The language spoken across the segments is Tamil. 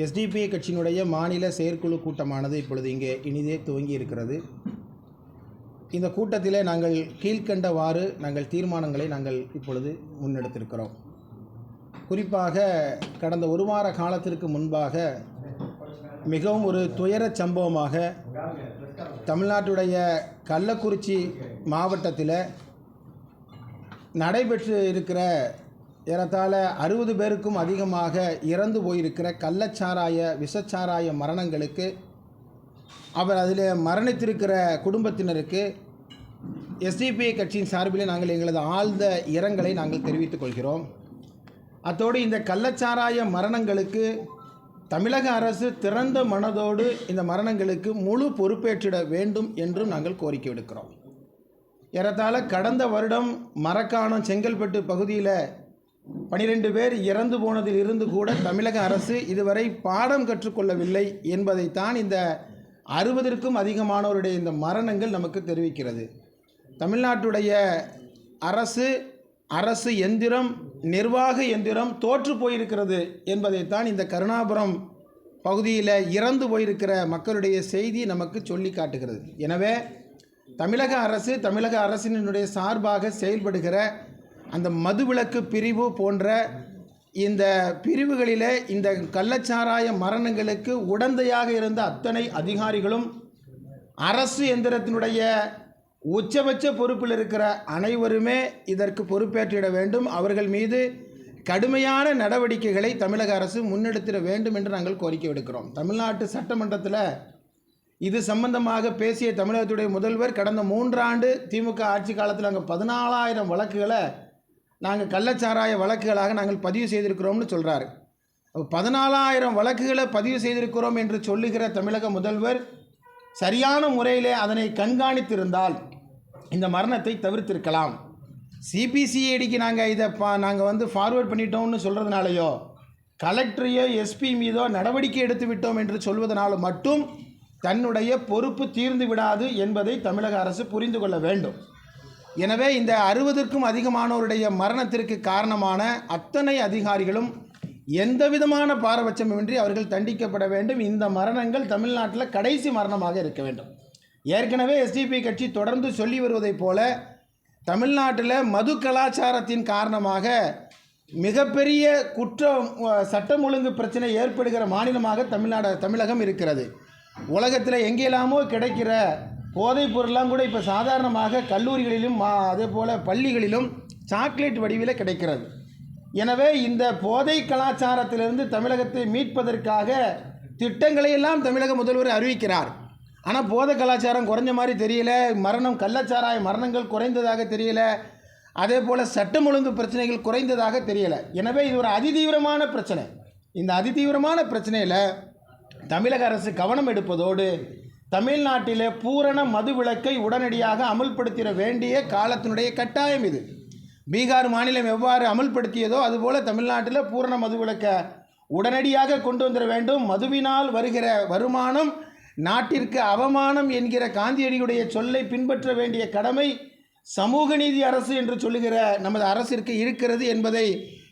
எஸ்டிபிஐ கட்சியினுடைய மாநில செயற்குழு கூட்டமானது இப்பொழுது இங்கே இனிதே துவங்கி இருக்கிறது. இந்த கூட்டத்தில் நாங்கள் கீழ்க்கண்டவாறு நாங்கள் தீர்மானங்களை நாங்கள் இப்பொழுது முன்னெடுத்திருக்கிறோம். குறிப்பாக கடந்த ஒரு வார காலத்திற்கு முன்பாக மிகவும் ஒரு துயர சம்பவமாக தமிழ்நாட்டுடைய கள்ளக்குறிச்சி மாவட்டத்தில் நடைபெற்று இருக்கிற ஏறத்தாழ அறுபது பேருக்கும் அதிகமாக இறந்து போயிருக்கிற கள்ளச்சாராய விஷச்சாராய மரணங்களுக்கு அவர் அதில் மரணித்திருக்கிற குடும்பத்தினருக்கு எஸ்டிபிஐ கட்சியின் சார்பில் நாங்கள் எங்களது ஆழ்ந்த இரங்கலை நாங்கள் தெரிவித்துக் கொள்கிறோம். அத்தோடு இந்த கள்ளச்சாராய மரணங்களுக்கு தமிழக அரசு திறந்த மனதோடு இந்த மரணங்களுக்கு முழு பொறுப்பேற்றிட வேண்டும் என்றும் நாங்கள் கோரிக்கை விடுக்கிறோம். ஏறத்தாழ கடந்த வருடம் மரக்காணம் செங்கல்பட்டு பகுதியில் பனிரெண்டு பேர் இறந்து போனதில் இருந்து கூட தமிழக அரசு இதுவரை பாடம் கற்றுக்கொள்ளவில்லை என்பதைத்தான் இந்த அறுபதற்கும் அதிகமானோருடைய இந்த மரணங்கள் நமக்கு தெரிவிக்கிறது. தமிழ்நாட்டுடைய அரசு அரசு எந்திரம் நிர்வாக எந்திரம் தோற்று போயிருக்கிறது என்பதைத்தான் இந்த கருணாபுரம் பகுதியில் இறந்து போயிருக்கிற மக்களுடைய செய்தி நமக்கு சொல்லி காட்டுகிறது. எனவே தமிழக அரசு தமிழக அரசினுடைய சார்பாக செயல்படுகிற அந்த மதுவிலக்கு பிரிவு போன்ற இந்த பிரிவுகளில் இந்த கள்ளச்சாராய மரணங்களுக்கு உடந்தையாக இருந்த அத்தனை அதிகாரிகளும் அரசு எந்திரத்தினுடைய உச்சபட்ச பொறுப்பில் இருக்கிற அனைவருமே இதற்கு பொறுப்பேற்றிட வேண்டும். அவர்கள் மீது கடுமையான நடவடிக்கைகளை தமிழக அரசு முன்னெடுத்திட வேண்டும் என்று நாங்கள் கோரிக்கை விடுக்கிறோம். தமிழ்நாட்டு சட்டமன்றத்தில் இது சம்பந்தமாக பேசிய தமிழகத்துடைய முதல்வர் கடந்த மூன்றாண்டு திமுக ஆட்சி காலத்தில் அங்கே பதினாலாயிரம் வழக்குகளை நாங்கள் கள்ளச்சாராய வழக்குகளாக நாங்கள் பதிவு செய்திருக்கிறோம்னு சொல்கிறாரு பதினாலாயிரம் வழக்குகளை பதிவு செய்திருக்கிறோம் என்று சொல்லுகிற தமிழக முதல்வர் சரியான முறையிலே அதனை கண்காணித்திருந்தால் இந்த மரணத்தை தவிர்த்திருக்கலாம். சிபிசிஐடிக்கு நாங்கள் இதை பா நாங்கள் வந்து ஃபார்வேர்ட் பண்ணிட்டோம்னு சொல்கிறதுனாலையோ கலெக்டரையோ எஸ்பி மீதோ நடவடிக்கை எடுத்து விட்டோம் என்று சொல்வதனால் மட்டும் தன்னுடைய பொறுப்பு தீர்ந்து விடாது என்பதை தமிழக அரசு புரிந்து கொள்ள வேண்டும். எனவே இந்த அறுபதுக்கும் அதிகமானோருடைய மரணத்திற்கு காரணமான அத்தனை அதிகாரிகளும் எந்த விதமான பாரபட்சமின்றி அவர்கள் தண்டிக்கப்பட வேண்டும். இந்த மரணங்கள் தமிழ்நாட்டில் கடைசி மரணமாக இருக்க வேண்டும். ஏற்கனவே எஸ்டிபி கட்சி தொடர்ந்து சொல்லி வருவதைப் போல தமிழ்நாட்டில் மது கலாச்சாரத்தின் காரணமாக மிகப்பெரிய குற்றம் சட்டம் ஒழுங்கு பிரச்சனை ஏற்படுகிற மாநிலமாக தமிழ்நாடு தமிழகம் இருக்கிறது. உலகத்தில் எங்கெல்லாமோ கிடைக்கிற போதைப் பொருள்லாம் கூட இப்போ சாதாரணமாக கல்லூரிகளிலும் மா அதே போல் பள்ளிகளிலும் சாக்லேட் வடிவில் கிடைக்கிறது. எனவே இந்த போதை கலாச்சாரத்திலிருந்து தமிழகத்தை மீட்பதற்காக திட்டங்களை எல்லாம் தமிழக முதல்வர் அறிவிக்கிறார். ஆனால் போதை கலாச்சாரம் குறைஞ்ச மாதிரி தெரியல. மரணம் கள்ளச்சாராய மரணங்கள் குறைந்ததாக தெரியல. அதே போல் சட்டம் ஒழுங்கு பிரச்சனைகள் குறைந்ததாக தெரியல. எனவே இது ஒரு அதிதீவிரமான பிரச்சனை. இந்த அதிதீவிரமான பிரச்சனையில் தமிழக அரசு கவனம் எடுப்பதோடு தமிழ்நாட்டிலே பூரண மதுவிலக்கை உடனடியாக அமல்படுத்திட வேண்டிய காலத்தினுடைய கட்டாயம் இது. பீகார் மாநிலம் எவ்வாறு அமல்படுத்தியதோ அதுபோல் தமிழ்நாட்டில் பூரண மதுவிலக்கை உடனடியாக கொண்டு வந்துட வேண்டும். மதுவினால் வருகிற வருமானம் நாட்டிற்கு அவமானம் என்கிற காந்தியடியுடைய சொல்லை பின்பற்ற வேண்டிய கடமை சமூக நீதி அரசு என்று சொல்லுகிற நமது அரசிற்கு இருக்கிறது என்பதை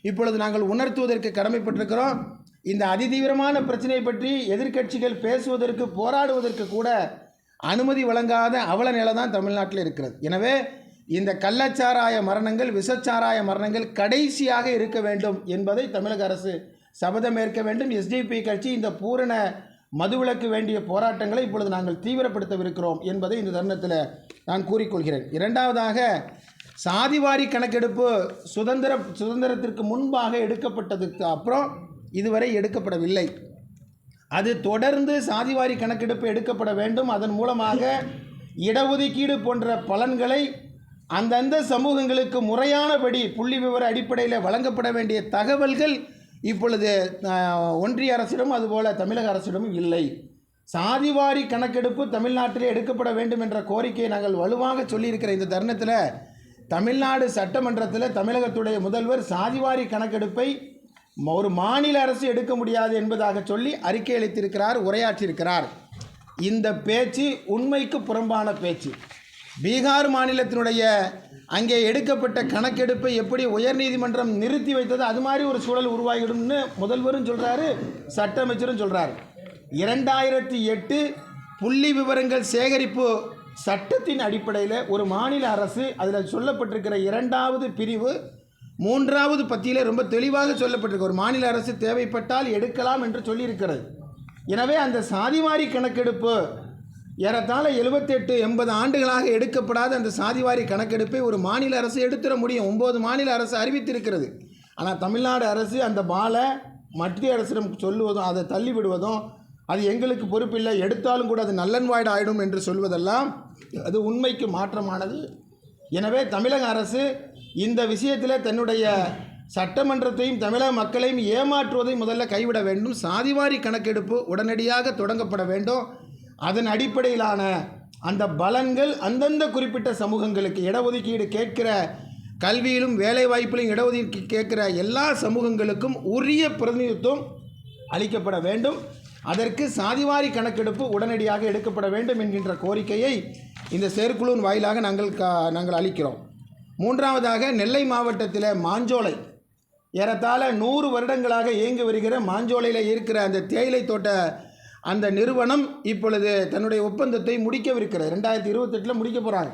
இப்பொழுது நாங்கள் உணர்த்துவதற்கு கடமைப்பட்டிருக்கிறோம். இந்த அதிதீவிரமான பிரச்சனை பற்றி எதிர்க்கட்சிகள் பேசுவதற்கு போராடுவதற்கு கூட அனுமதி வழங்காத அவல நிலை தான் தமிழ்நாட்டில் இருக்கிறது. எனவே இந்த கள்ளச்சாராய மரணங்கள் விஷச்சாராய மரணங்கள் கடைசியாக இருக்க வேண்டும் என்பதை தமிழக அரசு சபதம் ஏற்க வேண்டும். எஸ்டிபி கட்சி இந்த பூரண மதுவிலக்கு வேண்டிய போராட்டங்களை இப்பொழுது நாங்கள் தீவிரப்படுத்தவிருக்கிறோம் என்பதை இந்த தருணத்தில் நான் கூறிக்கொள்கிறேன். இரண்டாவதாக சாதிவாரி கணக்கெடுப்பு சுதந்திர சுதந்திரத்திற்கு முன்பாக எடுக்கப்பட்டதுக்கு அப்புறம் இதுவரை எடுக்கப்படவில்லை. அது தொடர்ந்து சாதிவாரி கணக்கெடுப்பு எடுக்கப்பட வேண்டும். அதன் மூலமாக இடஒதுக்கீடு போன்ற பலன்களை அந்தந்த சமூகங்களுக்கு முறையானபடி புள்ளி விவர அடிப்படையில் வழங்கப்பட வேண்டிய தகவல்கள் இப்பொழுது ஒன்றிய அரசிடம் அதுபோல தமிழக அரசிடமும் இல்லை. சாதிவாரி கணக்கெடுப்பு தமிழ்நாட்டிலே எடுக்கப்பட வேண்டும் என்ற கோரிக்கையை நாங்கள் வலுவாக சொல்லியிருக்கிற இந்த தருணத்தில் தமிழ்நாடு சட்டமன்றத்தில் தமிழகத்துடைய முதல்வர் சாதிவாரி கணக்கெடுப்பை ஒரு மாநில அரசு எடுக்க முடியாது என்பதாக சொல்லி அறிக்கை அளித்திருக்கிறார் உரையாற்றியிருக்கிறார். இந்த பேச்சு உண்மைக்கு புறம்பான பேச்சு. பீகார் மாநிலத்தினுடைய அங்கே எடுக்கப்பட்ட கணக்கெடுப்பை எப்படி உயர்நீதிமன்றம் நிறுத்தி வைத்தது அது மாதிரி ஒரு சூழல் உருவாகிடும்னு முதல்வரும் சொல்கிறாரு சட்ட அமைச்சரும் சொல்கிறாரு இரண்டாயிரத்தி எட்டு புள்ளி விவரங்கள் சேகரிப்பு சட்டத்தின் அடிப்படையில் ஒரு மாநில அரசு அதில் சொல்லப்பட்டிருக்கிற இரண்டாவது பிரிவு மூன்றாவது பத்தியில் ரொம்ப தெளிவாக சொல்லப்பட்டிருக்கு. ஒரு மாநில அரசு தேவைப்பட்டால் எடுக்கலாம் என்று சொல்லியிருக்கிறது. எனவே அந்த சாதிவாரி கணக்கெடுப்பு ஏறத்தாழ எழுபத்தெட்டு எண்பது ஆண்டுகளாக எடுக்கப்படாத அந்த சாதிவாரி கணக்கெடுப்பை ஒரு மாநில அரசு எடுத்துட முடியும். ஒம்பது மாநில அரசு அறிவித்திருக்கிறது. ஆனால் தமிழ்நாடு அரசு அந்த பாலை மத்திய அரசிடம் சொல்லுவதும் அதை தள்ளிவிடுவதும் அது எங்களுக்கு பொறுப்பில்லை. எடுத்தாலும் கூட அது நல்லன்வாய்டு ஆகிடும் என்று சொல்வதெல்லாம் அது உண்மைக்கு மாற்றமானது. எனவே தமிழக அரசு இந்த விஷயத்தில் தன்னுடைய சட்டமன்றத்தையும் தமிழக மக்களையும் ஏமாற்றுவதை முதல்ல கைவிட வேண்டும். சாதிவாரி கணக்கெடுப்பு உடனடியாக தொடங்கப்பட வேண்டும். அதன் அடிப்படையிலான அந்த பலன்கள் அந்தந்த குறிப்பிட்ட சமூகங்களுக்கு இடஒதுக்கீடு கேட்கிற கல்வியிலும் வேலைவாய்ப்பிலும் இடஒதுக்கீடு கேட்கிற எல்லா சமூகங்களுக்கும் உரிய பிரதிநிதித்துவம் அளிக்கப்பட வேண்டும். அதற்கு சாதிவாரி கணக்கெடுப்பு உடனடியாக எடுக்கப்பட வேண்டும் என்கின்ற கோரிக்கையை இந்த செயற்குழுவின் வாயிலாக நாங்கள் கா நாங்கள் அளிக்கிறோம். மூன்றாவதாக நெல்லை மாவட்டத்தில் மாஞ்சோலை. ஏறத்தாழ நூறு வருடங்களாக இயங்கி வருகிற மாஞ்சோலையில் இருக்கிற அந்த தேயிலை தோட்ட அந்த நிறுவனம் இப்பொழுது தன்னுடைய ஒப்பந்தத்தை முடிக்கவிருக்கிறது. ரெண்டாயிரத்தி இருபத்தெட்டில் முடிக்க போகிறாங்க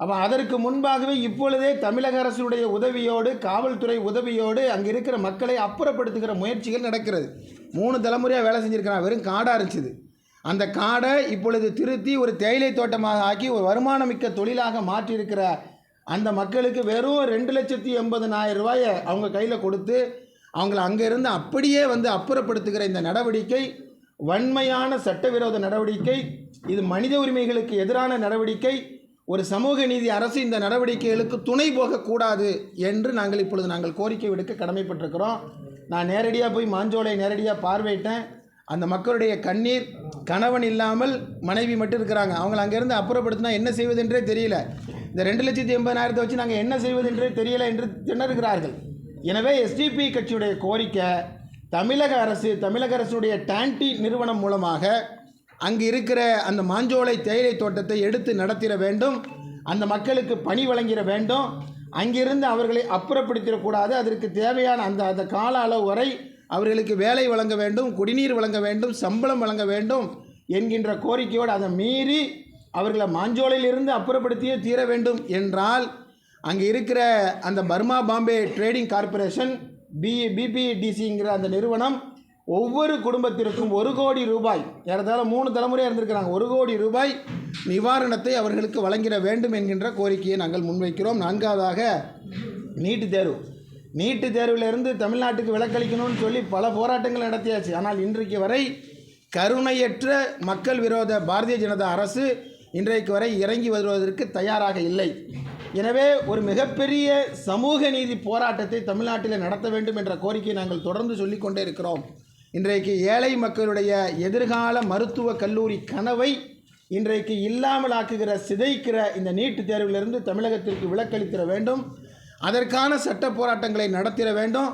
அப்போ அதற்கு முன்பாகவே இப்பொழுதே தமிழக அரசுடைய உதவியோடு காவல்துறை உதவியோடு அங்கே இருக்கிற மக்களை அப்புறப்படுத்துகிற முயற்சிகள் நடக்கிறது. மூணு தலைமுறையாக வேலை செஞ்சுருக்கிறான். வெறும் காடாக இருந்துச்சு. அந்த காடை இப்பொழுது திருத்தி ஒரு தேயிலை தோட்டமாக ஆக்கி ஒரு வருமானமிக்க தொழிலாக மாற்றியிருக்கிற அந்த மக்களுக்கு வெறும் ரெண்டு லட்சத்தி எண்பதுனாயிரம் ரூபாயை அவங்க கையில் கொடுத்து அவங்கள அங்கேருந்து அப்படியே வந்து அப்புறப்படுத்துகிற இந்த நடவடிக்கை வன்மையான சட்டவிரோத நடவடிக்கை இது மனித உரிமைகளுக்கு எதிரான நடவடிக்கை ஒரு சமூக நீதி அரசு இந்த நடவடிக்கைகளுக்கு துணை போகக்கூடாது என்று நாங்கள் இப்பொழுது நாங்கள் கோரிக்கை விடுக்க கடமைப்பட்டிருக்கிறோம். நான் நேரடியாக போய் மாஞ்சோலை நேரடியாக பார்வையிட்டேன். அந்த மக்களுடைய கண்ணீர் கணவன் இல்லாமல் மனைவி மட்டும் இருக்கிறாங்க. அவங்கள அங்கேருந்து அப்புறப்படுத்தினா என்ன செய்வதென்றே தெரியல. இந்த ரெண்டு லட்சத்தி எண்பதாயிரத்தை வச்சு நாங்கள் என்ன செய்வது என்று தெரியல என்று திணறுகிறார்கள். எனவே எஸ்டிபி கட்சியுடைய கோரிக்கை தமிழக அரசு தமிழக அரசுடைய டான்டி நிறுவனம் மூலமாக அங்கு இருக்கிற அந்த மாஞ்சோலை தேயிலை தோட்டத்தை எடுத்து நடத்திட வேண்டும் அந்த மக்களுக்கு பணி வழங்கிட வேண்டும் அங்கிருந்து அவர்களை அப்புறப்படுத்திடக்கூடாது அதற்கு தேவையான அந்த அந்த கால அளவு வரை அவர்களுக்கு வேலை வழங்க வேண்டும் குடிநீர் வழங்க வேண்டும் சம்பளம் வழங்க வேண்டும் என்கின்ற கோரிக்கையோடு அதை மீறி அவர்களை மாஞ்சோலையிலிருந்து அப்புறப்படுத்தியே தீர வேண்டும் என்றால் அங்கே இருக்கிற அந்த Burma Bombay trading corporation B பிபிடிசிங்கிற அந்த நிறுவனம் ஒவ்வொரு குடும்பத்திற்கும் ஒரு கோடி ரூபாய் ஏறத்தாலும் மூணு தலைமுறையாக இருந்திருக்கிறாங்க ஒரு கோடி ரூபாய் நிவாரணத்தை அவர்களுக்கு வழங்கிட வேண்டும் என்கின்ற கோரிக்கையை நாங்கள் முன்வைக்கிறோம். நான்காவதாக நீட்டு தேர்வு. நீட்டு தேர்விலிருந்து தமிழ்நாட்டுக்கு விலக்களிக்கணும்னு சொல்லி பல போராட்டங்கள் நடத்தியாச்சு. ஆனால் இன்றைக்கு வரை கருணையற்ற மக்கள் விரோத பாரதிய ஜனதா அரசு இன்றைக்கு வரை இறங்கி வருவதற்கு தயாராக இல்லை. எனவே ஒரு மிகப்பெரிய சமூக நீதி போராட்டத்தை தமிழ்நாட்டில் நடத்த வேண்டும் என்ற கோரிக்கையை நாங்கள் தொடர்ந்து சொல்லிக்கொண்டே இருக்கிறோம். இன்றைக்கு ஏழை மக்களுடைய எதிர்கால மருத்துவ கல்லூரி கனவை இன்றைக்கு இல்லாமலாக்குகிற சிதைக்கிற இந்த நீட்டுத் தேர்விலிருந்து தமிழகத்திற்கு விலக்களித்திட வேண்டும். அதற்கான சட்ட போராட்டங்களை நடத்திட வேண்டும்.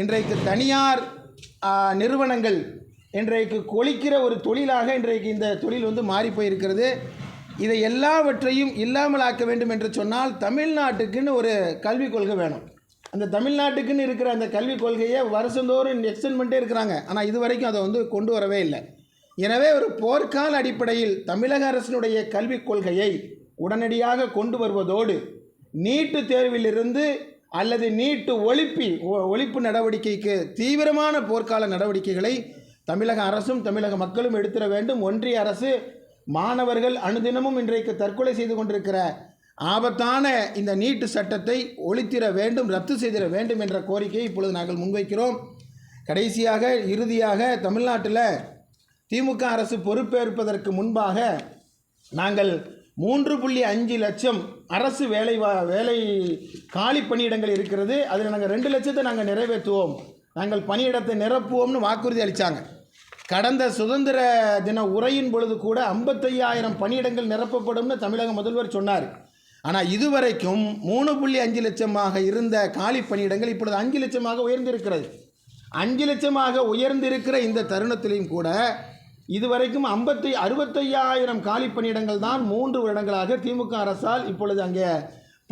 இன்றைக்கு தனியார் நிறுவனங்கள் இன்றைக்கு கொளிக்கிற ஒரு தொழிலாக இன்றைக்கு இந்த தொழில் வந்து மாறி போயிருக்கிறது. இதை எல்லாவற்றையும் இல்லாமலாக்க வேண்டும் என்று சொன்னால் தமிழ்நாட்டுக்குன்னு ஒரு கல்விக் கொள்கை வேணும். அந்த தமிழ்நாட்டுக்குன்னு இருக்கிற அந்த கல்விக் கொள்கையை வருஷந்தோறும் எக்ஸ்டென்ட் பண்ணிட்டே இருக்கிறாங்க. ஆனால் இது வரைக்கும் அதை வந்து கொண்டு வரவே இல்லை. எனவே ஒரு போர்க்கால அடிப்படையில் தமிழக அரசினுடைய கல்விக் கொள்கையை உடனடியாக கொண்டு வருவதோடு நீட்டு தேர்விலிருந்து அல்லது நீட்டு ஒழிப்பி ஒ- ஒழிப்பு நடவடிக்கைக்கு தீவிரமான போர்க்கால நடவடிக்கைகளை தமிழக அரசும் தமிழக மக்களும் எடுத்துட வேண்டும். ஒன்றிய அரசு மாணவர்கள் அனுதினமும் இன்றைக்கு தற்கொலை செய்து கொண்டிருக்கிற ஆபத்தான இந்த நீட்டு சட்டத்தை ஒழித்திட வேண்டும் ரத்து செய்திட வேண்டும் என்ற கோரிக்கையை இப்பொழுது நாங்கள் முன்வைக்கிறோம். கடைசியாக இறுதியாக தமிழ்நாட்டில் திமுக அரசு பொறுப்பேற்பதற்கு முன்பாக நாங்கள் மூன்று புள்ளி அஞ்சு லட்சம் அரசு வேலை வா- வேலை காலி பணியிடங்கள் இருக்கிறது. அதில் நாங்கள் ரெண்டு லட்சத்தை நாங்கள் நிறைவேற்றுவோம். நாங்கள் பணியிடத்தை நிரப்புவோம்னு வாக்குறுதி அளித்தாங்க கடந்த சுதந்திர தின உரையின் பொழுது கூட ஐம்பத்தையாயிரம் பணியிடங்கள் நிரப்பப்படும்னு தமிழக முதல்வர் சொன்னார். ஆனால் இதுவரைக்கும் மூணு புள்ளி அஞ்சு லட்சமாக இருந்த காலி பணியிடங்கள் இப்பொழுது அஞ்சு லட்சமாக உயர்ந்திருக்கிறது. அஞ்சு லட்சமாக உயர்ந்திருக்கிற இந்த தருணத்திலையும் கூட இதுவரைக்கும் ஐம்பத்தி அறுபத்தையாயிரம் காலி பணியிடங்கள் தான் மூன்று வருடங்களாக திமுக அரசால் இப்பொழுது அங்கே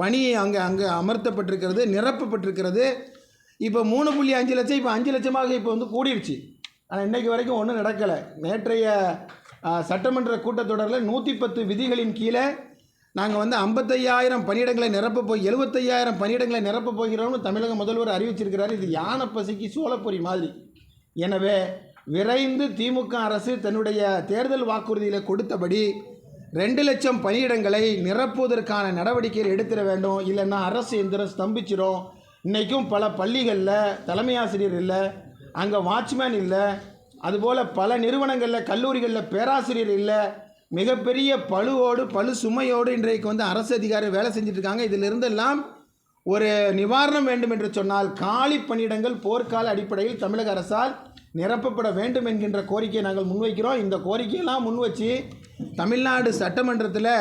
பணி அங்கே அங்கே அமர்த்தப்பட்டிருக்கிறது நிரப்பப்பட்டிருக்கிறது. இப்போ மூணு புள்ளி அஞ்சு லட்சம் இப்போ அஞ்சு லட்சமாக இப்போ வந்து கூடிருச்சு. ஆனால் இன்றைக்கு வரைக்கும் ஒன்றும் நடக்கலை. நேற்றைய சட்டமன்ற கூட்டத்தொடரில் நூற்றி பத்து விதிகளின் கீழே நாங்கள் வந்து ஐம்பத்தையாயிரம் பணியிடங்களை நிரப்ப போய் எழுபத்தையாயிரம் பணியிடங்களை நிரப்ப போகிறோம்னு தமிழக முதல்வர் அறிவிச்சிருக்கிறார். இது யானை பசிக்கு சோளப்பொரி மாதிரி. எனவே விரைந்து திமுக அரசு தன்னுடைய தேர்தல் வாக்குறுதியில் கொடுத்தபடி ரெண்டு லட்சம் பணியிடங்களை நிரப்புவதற்கான நடவடிக்கைகள் எடுத்துட வேண்டும். இல்லைன்னா அரசு எந்திரம் ஸ்தம்பிச்சிடும் இன்றைக்கும் பல பள்ளிகளில் தலைமை ஆசிரியர் இல்லை அங்கே வாட்ச்மேன் இல்லை. அதுபோல் பல நிறுவனங்களில் கல்லூரிகளில் பேராசிரியர் இல்லை. மிகப்பெரிய பழுவோடு பழு சுமையோடு இன்றைக்கு வந்து அரசு அதிகாரி வேலை செஞ்சிட்ருக்காங்க. இதிலிருந்தெல்லாம் ஒரு நிவாரணம் வேண்டும் என்று சொன்னால் காலி பணியிடங்கள் போர்க்கால அடிப்படையில் தமிழக அரசால் நிரப்பப்பட வேண்டும் என்கின்ற கோரிக்கையை நாங்கள் முன்வைக்கிறோம். இந்த கோரிக்கையெல்லாம் முன்வச்சு தமிழ்நாடு சட்டமன்றத்தில்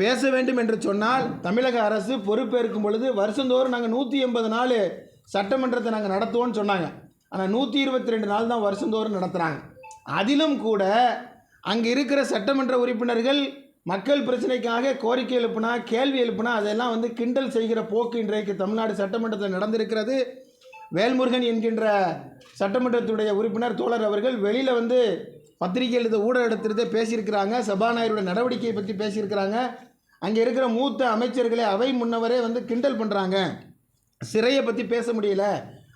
பேச வேண்டும் என்று சொன்னால் தமிழக அரசு பொறுப்பேற்கும் பொழுது வருஷந்தோறும் நாங்கள் நூற்றி எண்பது நாள் சட்டமன்றத்தை நாங்கள் நடத்துவோம்னு சொன்னாங்க. ஆனால் நூற்றி இருபத்தி ரெண்டு நாள் தான் வருஷந்தோறும் நடத்துகிறாங்க அதிலும் கூட அங்கே இருக்கிற சட்டமன்ற உறுப்பினர்கள் மக்கள் பிரச்சனைக்காக கோரிக்கை எழுப்புனா கேள்வி எழுப்புனா அதெல்லாம் வந்து கிண்டல் செய்கிற போக்கு இன்றைக்கு தமிழ்நாடு சட்டமன்றத்தில் நடந்திருக்கிறது. வேல்முருகன் என்கின்ற சட்டமன்றத்துடைய உறுப்பினர் தோழர் அவர்கள் வெளியில் வந்து பத்திரிகை எழுத ஊடக எடுத்துட்டு பேசியிருக்கிறாங்க. சபாநாயகருடைய நடவடிக்கையை பற்றி பேசியிருக்கிறாங்க. அங்கே இருக்கிற மூத்த அமைச்சர்களை அவை முன்னவரே வந்து கிண்டல் பண்ணுறாங்க சிறையை பற்றி பேச முடியல.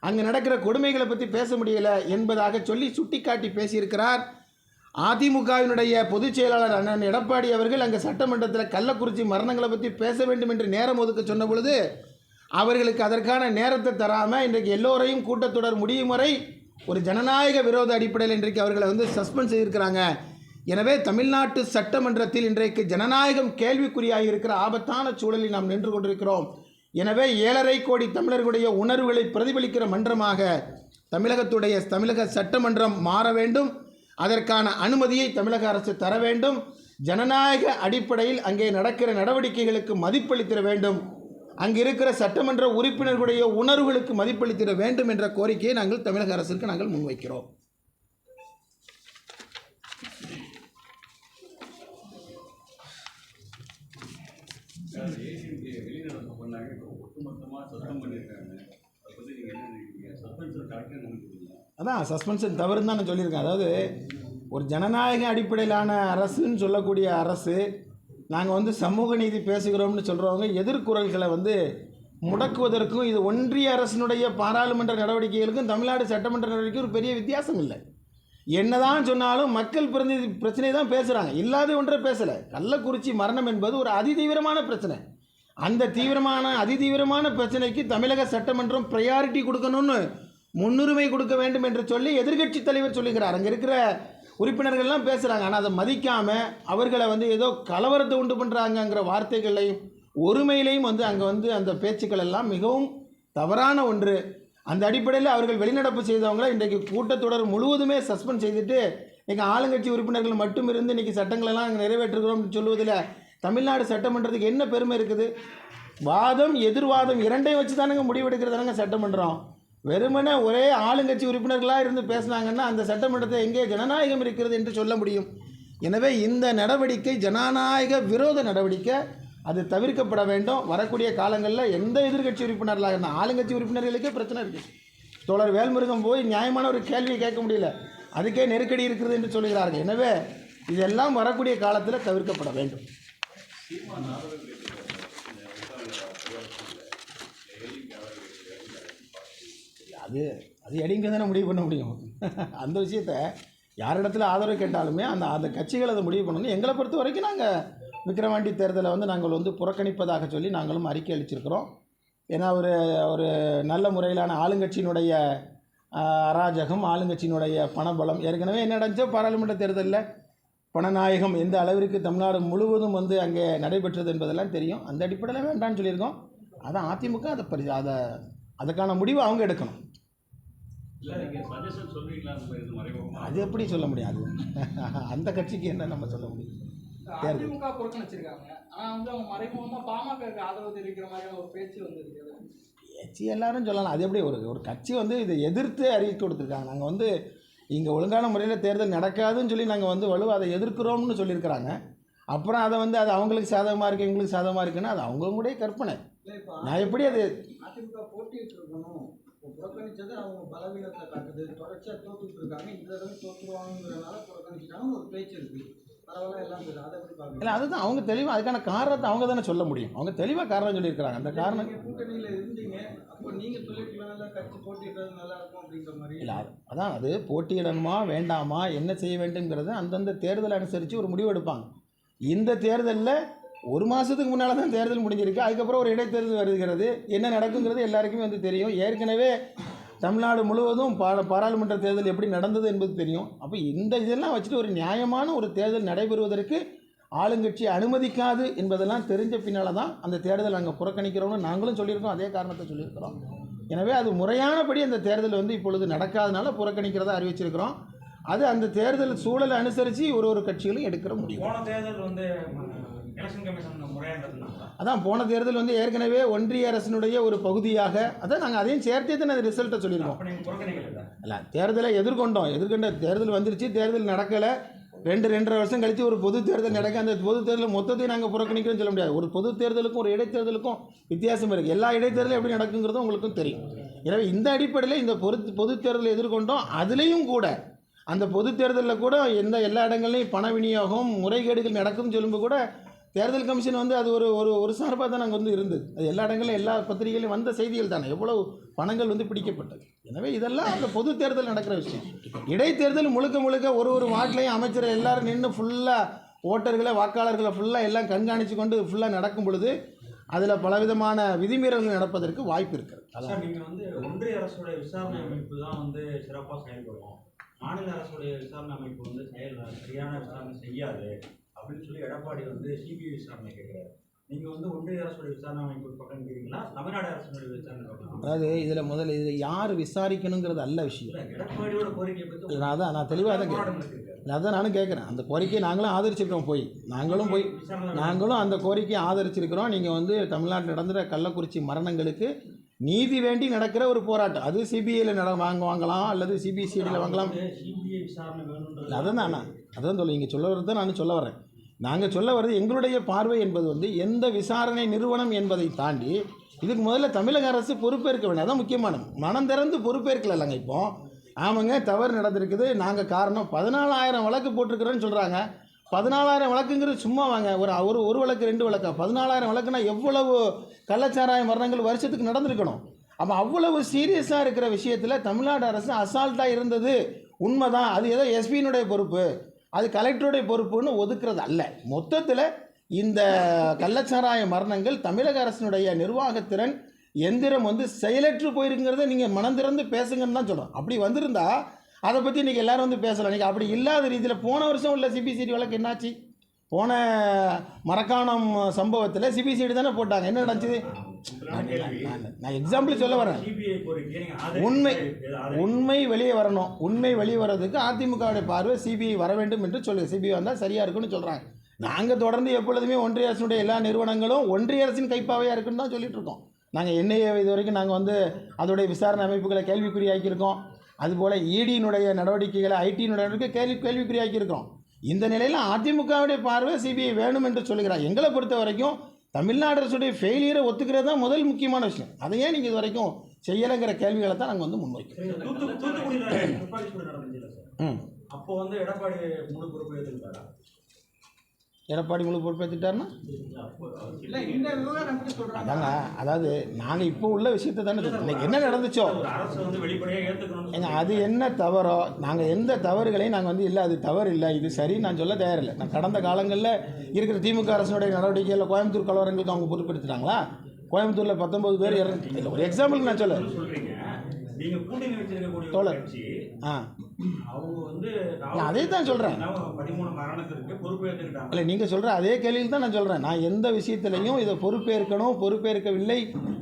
அங்கே நடக்கிற கொடுமைகளை பற்றி பேச முடியல என்பதாக சொல்லி சுட்டிக்காட்டி பேசியிருக்கிறார். அதிமுகவினுடைய பொதுச் செயலாளர் அண்ணன் எடப்பாடி அவர்கள் அங்கே சட்டமன்றத்தில் கள்ளக்குறிச்சி மரணங்களை பற்றி பேச வேண்டும் என்று நேரம் ஒதுக்க சொன்ன பொழுது அவர்களுக்கு அதற்கான நேரத்தை தராமல் இன்றைக்கு எல்லோரையும் கூட்டத்தொடர் முடியும் வரை ஒரு ஜனநாயக விரோத அடிப்படையில் இன்றைக்கு அவர்களை வந்து சஸ்பெண்ட் செய்திருக்கிறாங்க. எனவே தமிழ்நாட்டு சட்டமன்றத்தில் இன்றைக்கு ஜனநாயகம் கேள்விக்குறியாக இருக்கிற ஆபத்தான சூழலில் நாம் நின்று கொண்டிருக்கிறோம். எனவே ஏழரை கோடி தமிழர்களுடைய உணர்வுகளை பிரதிபலிக்கிற மன்றமாக தமிழகத்துடைய தமிழக சட்டமன்றம் மாற வேண்டும். அதற்கான அனுமதியை தமிழக அரசு தர வேண்டும். ஜனநாயக அடிப்படையில் அங்கே நடக்கிற நடவடிக்கைகளுக்கு மதிப்பளித்திட வேண்டும். அங்கிருக்கிற சட்டமன்ற உறுப்பினர்களுடைய உணர்வுகளுக்கு மதிப்பளித்திட வேண்டும் என்ற கோரிக்கையை நாங்கள் தமிழக அரசுக்கு நாங்கள் முன்வைக்கிறோம். பண்ணாங்க இப்போ ஒட்டுமொத்தமாக சத்தம் பண்ணியிருக்காங்க அதை பற்றி நீங்கள் என்ன நினைக்கிறீங்க சஸ்பென்ஷன் கரெக்டாக அதான் சஸ்பென்ஷன் தவறுன்னு தான் நான் சொல்லியிருக்கேன். அதாவது ஒரு ஜனநாயக அடிப்படையிலான அரசுன்னு சொல்லக்கூடிய அரசு நாங்கள் வந்து சமூக நீதி பேசுகிறோம்னு சொல்கிறவங்க எதிர்குரல்களை வந்து முடக்குவதற்கும் இது ஒன்றிய அரசினுடைய பாராளுமன்ற நடவடிக்கைகளுக்கும் தமிழ்நாடு சட்டமன்ற நடவடிக்கைக்கும் ஒரு பெரிய வித்தியாசம் இல்லை. என்னதான் சொன்னாலும் மக்கள் பிரதிநிதி பிரச்சனை தான் பேசுகிறாங்க இல்லாத ஒன்றை பேசலை. கள்ளக்குறிச்சி மரணம் என்பது ஒரு அதிதீவிரமான பிரச்சனை. அந்த தீவிரமான அதிதீவிரமான பிரச்சனைக்கு தமிழக சட்டமன்றம் ப்ரையாரிட்டி கொடுக்கணும்னு முன்னுரிமை கொடுக்க வேண்டும் என்று சொல்லி எதிர்க்கட்சி தலைவர் சொல்லுகிறார். அங்கே இருக்கிற உறுப்பினர்கள்லாம் பேசுகிறாங்க ஆனால் அதை மதிக்காமல் அவர்களை வந்து ஏதோ கலவரத்தை உண்டு பண்ணுறாங்கங்கிற வார்த்தைகளையும் ஒருமையிலையும் வந்து அங்கே வந்து அந்த பேச்சுக்கள் எல்லாம் மிகவும் தவறான ஒன்று. அந்த அடிப்படையில் அவர்கள் வெளிநடப்பு செய்தவங்கள இன்றைக்கு கூட்டத்தொடர் முழுவதுமே சஸ்பெண்ட் செய்துட்டு இன்றைக்கி ஆளுங்கட்சி உறுப்பினர்கள் மட்டும் இருந்து இன்றைக்கி சட்டங்களெல்லாம் அங்கே நிறைவேற்றுகிறோம்னு சொல்லுவதில் தமிழ்நாடு சட்டமன்றத்துக்கு என்ன பெருமை இருக்குது? வாதம் எதிர்வாதம் இரண்டையும் வச்சு தானுங்க முடிவெடுக்கிறதானுங்க சட்டமன்றம். வெறுமனே ஒரே ஆளுங்கட்சி உறுப்பினர்களாக இருந்து பேசினாங்கன்னா அந்த சட்டமன்றத்தை எங்கே ஜனநாயகம் இருக்கிறது என்று சொல்ல முடியும். எனவே இந்த நடவடிக்கை ஜனநாயக விரோத நடவடிக்கை அது தவிர்க்கப்பட வேண்டும். வரக்கூடிய காலங்களில் எந்த எதிர்க்கட்சி உறுப்பினர்களாக இருந்தால் ஆளுங்கட்சி உறுப்பினர்களுக்கே பிரச்சனை இருக்குது தோழர் வேல்முருகன் போய் நியாயமான ஒரு கேள்வி கேட்க முடியல. அதுக்கே நெருக்கடி இருக்கிறது என்று சொல்கிறார்கள் எனவே இதெல்லாம் வரக்கூடிய காலத்தில் தவிர்க்கப்பட வேண்டும். அது அது எடிங்க தானே முடிவு பண்ண முடியும். அந்த விஷயத்த யாரிடத்துல ஆதரவு கேட்டாலுமே அந்த அந்த கட்சிகள் அதை முடிவு பண்ணணும். எங்களை பொறுத்த வரைக்கும் நாங்கள் விக்கிரவாண்டி தேர்தலை வந்து நாங்கள் வந்து புறக்கணிப்பதாக சொல்லி நாங்களும் அறிக்கை அளிச்சிருக்கிறோம். ஏன்னா ஒரு ஒரு நல்ல முறையிலான ஆளுங்கட்சியினுடைய அராஜகம் ஆளுங்கட்சியினுடைய பணபலம் ஏற்கனவே என்ன நடந்துச்சோ பாராளுமன்ற தேர்தலில் பணநாயகம் எந்த அளவிற்கு தமிழ்நாடு முழுவதும் வந்து அங்கே நடைபெற்றது என்பதெல்லாம் தெரியும். அந்த அடிப்படையில் வேண்டாம்னு சொல்லியிருக்கோம். அதான் அதிமுக அதை பரி அதை அதுக்கான முடிவு அவங்க எடுக்கணும். அது எப்படி சொல்ல முடியாது? அந்த கட்சிக்கு என்ன நம்ம சொல்ல முடியும்? தேர்தல். அதிமுக புறக்கணிச்சிருக்காங்க ஆனா வந்து அவங்க மறைமுகமா பாமகவுக்கு ஆதரவு தெரிவிக்கிற மாதிரியான ஒரு பேச்சு வந்து இருக்குது பேச்சு எல்லாரும் சொல்லலாம். அது எப்படி ஒரு ஒரு கட்சி வந்து இதை எதிர்த்து அறிக்கை கொடுத்துருக்காங்க. நாங்கள் வந்து இங்கே ஒழுங்கான முறையில் தேர்தல் நடக்காதுன்னு சொல்லி நாங்கள் வந்து வலுவாக அதை எதிர்க்கிறோம்னு சொல்லியிருக்கிறாங்க. அப்புறம் அதை வந்து அது அவங்களுக்கு சாதகமாக இருக்குது எங்களுக்கு சாதகமாக இருக்குன்னா அது அவங்களுடைய கற்பனை. நான் எப்படி அது புறக்கணிச்சது அவங்க பலவீனத்தை காட்டுது. தொடர்ச்சியாக தோத்துட்டு இருக்காங்க. இந்த தடவை தோத்துருவாங்கிறதுனால புறக்கணிச்சிட்டாங்க ஒரு பேச்சு இருக்கு. இல்லை அதுதான் அவங்க தெளிவாக அதுக்கான காரணத்தை அவங்க தானே சொல்ல முடியும். அவங்க தெளிவாக காரணம் சொல்லியிருக்கிறாங்க. அந்த காரணம் இல்லை அது- அதான் அது போட்டியிடணுமா வேண்டாமா என்ன செய்ய வேண்டும்ங்கிறத அந்தந்த தேர்தலை அனுசரித்து ஒரு முடிவு எடுப்பாங்க. இந்த தேர்தலில் ஒரு மாதத்துக்கு முன்னால் தான் தேர்தல் முடிஞ்சிருக்கு அதுக்கப்புறம் ஒரு இடைத்தேர்தல் வருகிறது என்ன நடக்குங்கிறது எல்லாருக்குமே வந்து தெரியும். ஏற்கனவே தமிழ்நாடு முழுவதும் பா பாராளுமன்ற தேர்தல் எப்படி நடந்தது என்பது தெரியும். அப்போ இந்த இதெல்லாம் வச்சுட்டு ஒரு நியாயமான ஒரு தேர்தல் நடைபெறுவதற்கு ஆளுங்கட்சி அனுமதிக்காது என்பதெல்லாம் தெரிஞ்ச பின்னால் தான் அந்த தேர்தல் நாங்கள் புறக்கணிக்கிறோம்னு நாங்களும் சொல்லியிருக்கோம் அதே காரணத்தை சொல்லியிருக்கிறோம். எனவே அது முறையானபடி அந்த தேர்தல் வந்து இப்பொழுது நடக்காதனால புறக்கணிக்கிறதா அறிவிச்சிருக்கிறோம். அது அந்த தேர்தல் சூழலை அனுசரித்து ஒரு ஒரு கட்சிகளும் எடுக்கிற முடியும். போன தேர்தல் வந்து அதான் போன தேர்தல் வந்து ஏற்கனவே ஒன்றிய அரசினுடைய ஒரு பகுதியாக அதான் நாங்கள் அதையும் சேர்த்தே தான் அந்த ரிசல்ட்டை சொல்லியிருக்கோம் அல்ல தேர்தலை எதிர்கொண்டோம். எதிர்கொண்ட தேர்தல் வந்துருச்சு தேர்தல் நடக்கலை. ரெண்டு ரெண்டரை வருஷம் கழித்து ஒரு பொது தேர்தல் நடக்க அந்த பொது தேர்தல் மொத்தத்தையும் நாங்கள் புறக்கணிக்கிறோம்னு சொல்ல முடியாது. ஒரு பொது தேர்தலுக்கும் ஒரு இடைத்தேர்தலுக்கும் வித்தியாசம் இருக்குது எல்லா இடைத்தேர்தலும் எப்படி நடக்குங்கிறதும் உங்களுக்கும் தெரியும். எனவே இந்த அடிப்படையில் இந்த பொது பொது தேர்தலை எதிர்கொண்டோம். அதுலேயும் கூட அந்த பொது தேர்தலில் கூட எந்த எல்லா இடங்கள்லையும் பண விநியோகம் முறைகேடுகள் நடக்குதுன்னு சொல்லும்போது கூட தேர்தல் கமிஷன் வந்து அது ஒரு ஒரு ஒரு சார்பாக தான் அங்கே வந்து இருந்தது. அது எல்லா இடங்களிலும் எல்லா பத்திரிகையிலும் வந்த செய்திகள் தானே. எவ்வளவு பணங்கள் வந்து பிடிக்கப்பட்டது. எனவே இதெல்லாம் அந்த பொது தேர்தல் நடக்கிற விஷயம். இடைத்தேர்தல் முழுக்க முழுக்க ஒரு ஒரு வார்டிலையும் அமைச்சர் எல்லாரும் நின்று ஃபுல்லாக ஓட்டர்களை வாக்காளர்களை ஃபுல்லாக எல்லாம் கண்காணித்து கொண்டு ஃபுல்லாக நடக்கும் பொழுது அதில் பலவிதமான விதிமீறல்கள் நடப்பதற்கு வாய்ப்பு இருக்குது அதான் நீங்கள் வந்து ஒன்றிய அரசுடைய விசாரணை அமைப்பு தான் வந்து சிறப்பாக செயல்படும் மாநில அரசுடைய விசாரணை அமைப்பு வந்து செயல் சரியான விசாரணை செய்யாது. அப்படின்னு சொல்லி எடப்பாடி வந்து சிபிஐ விசாரணை கேட்குறாரு அதாவது இதில் முதல்ல இதில் யார் விசாரிக்கணுங்கிறது அல்ல விஷயம். நான் அதான் நான் தெளிவாக தான் கேட்குறேன். அதான் நானும் கேட்குறேன் அந்த கோரிக்கையை நாங்களும் ஆதரிச்சிருக்கோம் போய். நாங்களும் போய் நாங்களும் அந்த கோரிக்கையை ஆதரிச்சிருக்கிறோம். நீங்கள் வந்து தமிழ்நாட்டில் நடந்துற கள்ளக்குறிச்சி மரணங்களுக்கு நீதி வேண்டி நடக்கிற ஒரு போராட்டம். அது சிபிஐயில் நட வாங்க வாங்கலாம் அல்லது சிபிசிஐடியில் வாங்கலாம். சிபிஐ விசாரணை வேணுன்றது அதான் அதான் சொல்ல நீங்கள் சொல்ல தான் நான் சொல்ல வரேன் நாங்கள் சொல்ல வர்றது எங்களுடைய பார்வை என்பது வந்து எந்த விசாரணை நிறுவனம் என்பதை தாண்டி இதுக்கு முதல்ல தமிழக அரசு பொறுப்பேற்க வேண்டும் அதான் முக்கியமானது. மனம் திறந்து பொறுப்பேற்கலைங்க இப்போ. ஆமாங்க தவறு நடந்திருக்குது. நாங்கள் காரணம் பதினாலாயிரம் வழக்கு போட்டிருக்கிறோன்னு சொல்கிறாங்க பதினாலாயிரம் வழக்குங்கிறது சும்மா வாங்க. ஒரு ஒரு ஒரு வழக்கு ரெண்டு வழக்கா? பதினாலாயிரம் வழக்குனா எவ்வளவு கள்ளச்சாராய மரணங்கள் வருஷத்துக்கு நடந்திருக்கணும்? அப்போ அவ்வளவு சீரியஸாக இருக்கிற விஷயத்தில் தமிழ்நாடு அரசு அசால்ட்டாக இருந்தது. உண்மைதான். அது ஏதோ எஸ்பியினுடைய பொறுப்பு. அது கலெக்டருடைய பொறுப்புன்னு ஒதுக்குறது அல்ல. மொத்தத்தில் இந்த கள்ளச்சாராய மரணங்கள் தமிழக அரசினுடைய நிர்வாகத்திறன் எந்திரம் வந்து செயலற்று போயிருங்கிறத நீங்கள் மனம் திறந்து பேசுங்கன்னு தான் சொல்கிறோம் அப்படி வந்திருந்தா அதை பற்றி இன்றைக்கி எல்லாரும் வந்து பேசலாம். இன்றைக்கி அப்படி இல்லாத ரீதியில் போன வருஷம் உள்ள சிபிசிடி வழக்கு என்னாச்சு? போன மரக்காணம் சம்பவத்தில் சிபிசிடி தானே போட்டாங்க. என்ன நடந்துச்சு? நான் எக்ஸாம்பிள் சொல்ல வரேன்? உண்மை உண்மை வெளியே வரணும். உண்மை வெளியே வர்றதுக்கு அதிமுகவுடைய பார்வை சிபிஐ வர வேண்டும் என்று சொல்லு. சிபிஐ வந்தால் சரியாக இருக்குன்னு சொல்கிறாங்க நாங்கள் தொடர்ந்து எப்பொழுதுமே ஒன்றிய அரசினுடைய எல்லா நிறுவனங்களும் ஒன்றிய அரசின் கைப்பாவையாக இருக்குன்னு தான் சொல்லிட்டு இருக்கோம். நாங்கள் என்ஐஏ இது வரைக்கும் நாங்கள் வந்து அதோடைய விசாரணை அமைப்புகளை கேள்விக்குறியாக்கியிருக்கோம். அதுபோல் இடியினுடைய நடவடிக்கைகளை ஐடியினுடைய நடவடிக்கை கேள்வி கேள்விக்குறியாக்கியிருக்கோம் இந்த நிலையில் அதிமுகவுடைய பார்வை சிபிஐ வேணும் என்று சொல்லுகிறார். எங்களை பொறுத்த வரைக்கும் தமிழ்நாடு அரசுடைய ஃபெயிலியரை ஒத்துக்கிறது தான் முதல் முக்கியமான விஷயம். அதை ஏன் நீங்கள் இது வரைக்கும் செய்யலைங்கிற கேள்விகளை தான் நாங்கள் வந்து முன்வைக்கிறோம். அப்போ வந்து எடப்பாடி முழு பொறுப்பு எடப்பாடி முழு பொறுப்பேற்றுட்டாருன்னா அதாங்க அதாவது நாங்கள் இப்போ உள்ள விஷயத்தை தானே. இன்னைக்கு என்ன நடந்துச்சோ? ஏங்க அது என்ன தவறோ நாங்கள் எந்த தவறுகளையும் நாங்கள் வந்து இல்லை அது தவறு இல்லை இது சரி நான் சொல்ல தயாரில்லை. நான் கடந்த காலங்களில் இருக்கிற திமுக அரசினுடைய நடவடிக்கையில் கோயம்புத்தூர் கலவரங்களுக்கு அவங்க பொறுப்பெடுத்துட்டாங்களா? கோயம்புத்தூரில் பத்தொன்பது பேர் இறந்து இல்லை ஒரு எக்ஸாம்பிளுக்கு நான் சொல்ல சொல்றீங்க. நீங்க கூட்டணி வச்சிருக்கக்கூடிய ஒரு தோழர். கட்சி ஆ. அவங்க வந்து நான் அதே தான். பதிமூணு மரணத்திற்கு ஏற்றுக்கிட்டாங்க இல்லை நீங்கள் சொல்கிற அதே கேள்வியில் தான் நான் சொல்கிறேன் நான் எந்த விஷயத்திலையும் இதை பொறுப்பேற்கணும் பொறுப்பேற்கவில்லை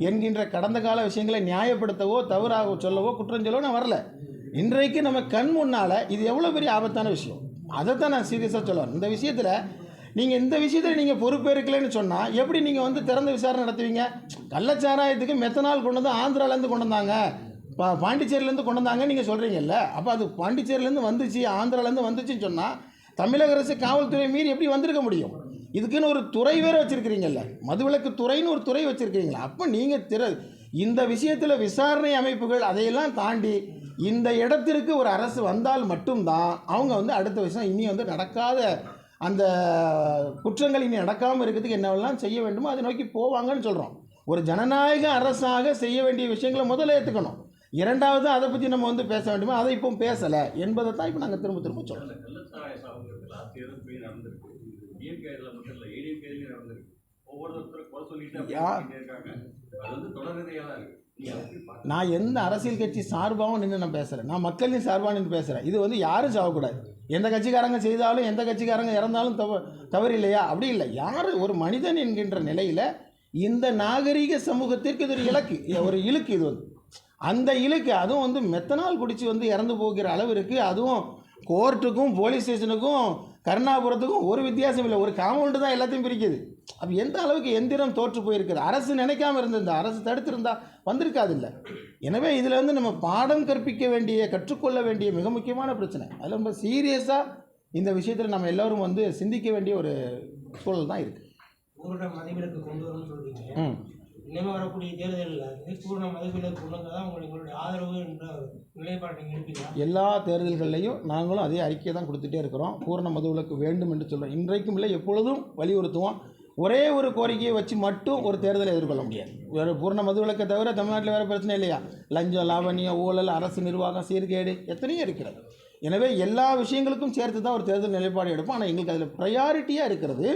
என்கின்ற கடந்த கால விஷயங்களை நியாயப்படுத்தவோ தவறாக சொல்லவோ குற்றம் சொல்லவோ நான் வரல. இன்றைக்கு நம்ம கண் முன்னால் இது எவ்வளோ பெரிய ஆபத்தான விஷயம். அதை தான் நான் சீரியஸாக சொல்ல வரேன். இந்த விஷயத்தில் நீங்கள் இந்த விஷயத்தில் நீங்கள் பொறுப்பேற்கலைன்னு சொன்னால் எப்படி நீங்கள் வந்து திறந்த விசாரணை நடத்துவீங்க? கள்ளச்சாராயத்துக்கு மெத்தனால் கொண்டு வந்து ஆந்திராலேருந்து கொண்டு வந்தாங்க. பா பாண்டிச்சேரியிலேருந்து கொண்டு வந்தாங்க நீங்கள் சொல்கிறீங்கல்ல அப்போ அது பாண்டிச்சேரியிலேருந்து வந்துச்சு ஆந்திராலேருந்து வந்துச்சுன்னு சொன்னால் தமிழக அரசு காவல்துறை மீறி எப்படி வந்திருக்க முடியும்? இதுக்குன்னு ஒரு துறை வேறு வச்சுருக்கிறீங்கல்ல. மதுவிலக்கு துறைன்னு ஒரு துறை வச்சுருக்கிறீங்களா? அப்போ நீங்கள் திற இந்த விஷயத்தில் விசாரணை அமைப்புகள் அதையெல்லாம் தாண்டி இந்த இடத்திற்கு ஒரு அரசு வந்தால் மட்டும்தான் அவங்க வந்து அடுத்த விஷயம் இனி வந்து நடக்காத அந்த குற்றங்கள் இனி நடக்காமல் இருக்கிறதுக்கு என்னவெல்லாம் செய்ய வேண்டுமோ அதை நோக்கி போவாங்கன்னு சொல்கிறோம் ஒரு ஜனநாயக அரசாக செய்ய வேண்டிய விஷயங்களை முதல்ல ஏற்றுக்கணும் இரண்டாவது அதை பற்றி நம்ம வந்து பேச வேண்டுமோ? அதை இப்போ பேசலை. என்பதை தான் இப்போ நாங்கள் திரும்ப திரும்ப பார்க்கறீங்க? நான் எந்த அரசியல் கட்சி சார்பாகவும் நின்று நான் பேசுகிறேன் நான் மக்களின் சார்பாக நின்று பேசுகிறேன் இது வந்து யாரும் சாகக்கூடாது. எந்த கட்சிக்காரங்க செய்தாலும் எந்த கட்சிக்காரங்க இறந்தாலும் தவ தவறு இல்லையா அப்படி இல்லை. யார்? ஒரு மனிதன் என்கின்ற நிலையில் இந்த நாகரீக சமூகத்திற்கு இது ஒரு இலக்கு. ஒரு இழுக்கு இது வந்து. அந்த இழுக்கு அதுவும் வந்து மெத்தனால் குடிச்சு வந்து இறந்து போகிற அளவிற்கு அதுவும் கோர்ட்டுக்கும் போலீஸ் ஸ்டேஷனுக்கும் கருணாபுரத்துக்கும் ஒரு வித்தியாசம் இல்லை. ஒரு காம்பவுண்டு தான் எல்லாத்தையும் பிரிக்குது. அப்போ எந்த அளவுக்கு எந்திரம் தோற்று போயிருக்குது? அரசு நினைக்காம இருந்திருந்தா அரசு தடுத்திருந்தா வந்திருக்காது இல்லை எனவே இதில் வந்து நம்ம பாடம் கற்பிக்க வேண்டிய கற்றுக்கொள்ள வேண்டிய மிக முக்கியமான பிரச்சனை. அதில் ரொம்ப சீரியஸாக இந்த விஷயத்தில் நம்ம எல்லோரும் வந்து சிந்திக்க வேண்டிய ஒரு சூழல் தான் இருக்குது பூரண மதவிலக்கு கொண்டு வரணும்னு சொல்றீங்க. இனிமே வரக்கூடிய தேர்தலில் வந்து பூரண கொண்டு தான் உங்களுக்கு உங்களுடைய ஆதரவு என்ற நிலைப்பாட்டை நீங்கள் எல்லா தேர்தல்கள்லையும் நாங்களும் அதே அறிக்கையை தான் கொடுத்துட்டே இருக்கிறோம். பூரண மதுவிலக்கு வேண்டும் என்று சொல்கிறோம் இன்றைக்கும் இல்லை எப்பொழுதும் வலியுறுத்துவோம். ஒரே ஒரு கோரிக்கையை வச்சு மட்டும் ஒரு தேர்தலை எதிர்கொள்ள முடியாது. வேறு பூரண மதுவிலக்கை தவிர தமிழ்நாட்டில் வேறு பிரச்சனை இல்லையா? லஞ்சம் லாவணியம் ஊழல் அரசு நிர்வாகம் சீர்கேடு எத்தனையோ இருக்கிறது. எனவே எல்லா விஷயங்களுக்கும் சேர்த்து தான் ஒரு தேர்தல் நிலைப்பாடு எடுப்போம். ஆனால் எங்களுக்கு அதில் ப்ரையாரிட்டியாக இருக்கிறது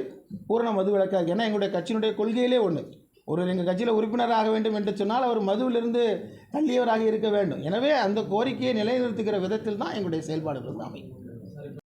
பூரண மதுவிலக்காக ஏன்னா எங்களுடைய கட்சியினுடைய கொள்கையிலே ஒன்று ஒரு எங்கள் கட்சியில் உறுப்பினராக வேண்டும் என்று சொன்னால் அவர் மதுவிலிருந்து தள்ளியவராக இருக்க வேண்டும். எனவே அந்த கோரிக்கையை நிலைநிறுத்துகிற விதத்தில் தான் எங்களுடைய செயல்பாடுகள் அமையும்.